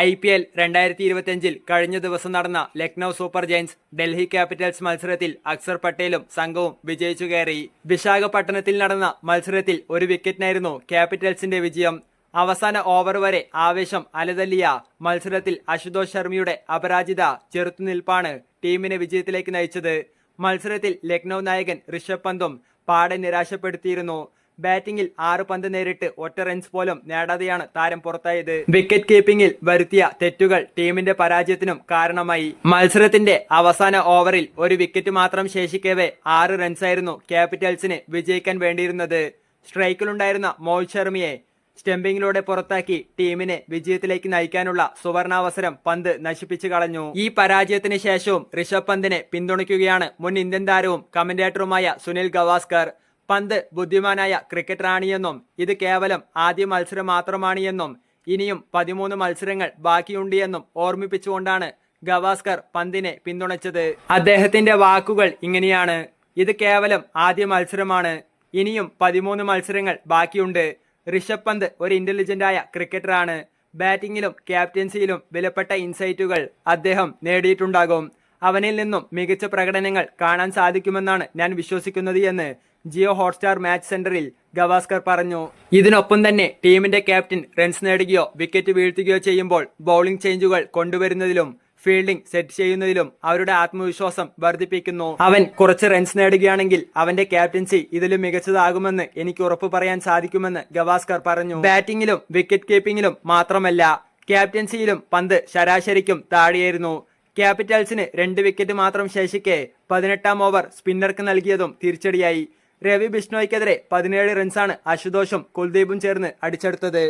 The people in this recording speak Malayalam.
ഐ പി എൽ രണ്ടായിരത്തി ഇരുപത്തിയഞ്ചിൽ കഴിഞ്ഞ ദിവസം നടന്ന Lucknow Super Giants Delhi Capitals മത്സരത്തിൽ അക്സർ പട്ടേലും സംഘവും വിജയിച്ചു കയറി. വിശാഖപട്ടണത്തിൽ നടന്ന മത്സരത്തിൽ ഒരു വിക്കറ്റിനായിരുന്നു ക്യാപിറ്റൽസിന്റെ വിജയം. അവസാന ഓവർ വരെ ആവേശം അലതല്ലിയ മത്സരത്തിൽ അശുതോഷ് ശർമ്മയുടെ അപരാജിത ചെറുത്തുനിൽപ്പാണ് ടീമിനെ വിജയത്തിലേക്ക് നയിച്ചത്. മത്സരത്തിൽ ലക്നൌ നായകൻ ഋഷഭ് പന്തും പാടെ നിരാശപ്പെടുത്തിയിരുന്നു. ബാറ്റിംഗിൽ ആറ് പന്ത് നേരിട്ട് ഒറ്റ റൺസ് പോലും നേടാതെയാണ് താരം പുറത്തായത്. വിക്കറ്റ് കീപ്പിംഗിൽ വരുത്തിയ തെറ്റുകൾ ടീമിന്റെ പരാജയത്തിനും കാരണമായി. മത്സരത്തിന്റെ അവസാന ഓവറിൽ ഒരു വിക്കറ്റ് മാത്രം ശേഷിക്കവേ ആറ് റൺസായിരുന്നു ക്യാപിറ്റൽസിന് വിജയിക്കാൻ വേണ്ടിയിരുന്നത്. സ്ട്രൈക്കിലുണ്ടായിരുന്ന മോഹിത് ശർമ്മയെ സ്റ്റംപിങ്ങിലൂടെ പുറത്താക്കി ടീമിനെ വിജയത്തിലേക്ക് നയിക്കാനുള്ള സുവർണാവസരം പന്ത് നശിപ്പിച്ചു കളഞ്ഞു. ഈ പരാജയത്തിന് ശേഷവും ഋഷഭ് പന്തിനെ പിന്തുണയ്ക്കുകയാണ് മുൻ ഇന്ത്യൻ താരവും കമന്റേറ്ററുമായ സുനിൽ ഗവാസ്കർ. പന്ത് ബുദ്ധിമാനായ ക്രിക്കറ്ററാണിയെന്നും ഇത് കേവലം ആദ്യ മത്സരം മാത്രമാണ് എന്നും ഇനിയും പതിമൂന്ന് മത്സരങ്ങൾ ബാക്കിയുണ്ട് എന്നും ഓർമ്മിപ്പിച്ചുകൊണ്ടാണ് ഗവാസ്കർ പന്തിനെ പിന്തുണച്ചത്. അദ്ദേഹത്തിന്റെ വാക്കുകൾ ഇങ്ങനെയാണ്. ഇത് കേവലം ആദ്യ മത്സരമാണ്. ഇനിയും പതിമൂന്ന് മത്സരങ്ങൾ ബാക്കിയുണ്ട്. ഋഷഭ് പന്ത് ഒരു ഇന്റലിജന്റായ ക്രിക്കറ്ററാണ് ബാറ്റിംഗിലും ക്യാപ്റ്റൻസിയിലും വിലപ്പെട്ട ഇൻസൈറ്റുകൾ അദ്ദേഹം നേടിയിട്ടുണ്ടാകും. അവനിൽ നിന്നും മികച്ച പ്രകടനങ്ങൾ കാണാൻ സാധിക്കുമെന്നാണ് ഞാൻ വിശ്വസിക്കുന്നത് എന്ന് ജിയോ ഹോട്ട്സ്റ്റാർ മാച്ച് സെന്ററിൽ ഗവാസ്കർ പറഞ്ഞു. ഇതിനൊപ്പം തന്നെ ടീമിന്റെ ക്യാപ്റ്റൻ റൺസ് നേടുകയോ വിക്കറ്റ് വീഴ്ത്തുകയോ ചെയ്യുമ്പോൾ ബൗളിംഗ് ചേഞ്ചുകൾ കൊണ്ടുവരുന്നതിലും ഫീൽഡിംഗ് സെറ്റ് ചെയ്യുന്നതിലും അവരുടെ ആത്മവിശ്വാസം വർദ്ധിപ്പിക്കുന്നു. അവൻ കുറച്ച് റൺസ് നേടുകയാണെങ്കിൽ അവന്റെ ക്യാപ്റ്റൻസി ഇതിലും മികച്ചതാകുമെന്ന് എനിക്ക് ഉറപ്പ് പറയാൻ സാധിക്കുമെന്ന് ഗവാസ്കർ പറഞ്ഞു. ബാറ്റിംഗിലും വിക്കറ്റ് കീപ്പിംഗിലും മാത്രമല്ല ക്യാപ്റ്റൻസിയിലും പന്ത് ശരാശരിക്കും താഴെയായിരുന്നു. ക്യാപിറ്റൽസിന് രണ്ട് വിക്കറ്റ് മാത്രം ശേഷിക്കെ പതിനെട്ടാം ഓവർ സ്പിന്നർക്ക് നൽകിയതും തിരിച്ചടിയായി. രവി ബിഷ്ണോയ്ക്കെതിരെ പതിനേഴ് റൺസാണ് അശുതോഷും കുൽദീപും ചേർന്ന് അടിച്ചെടുത്തത്.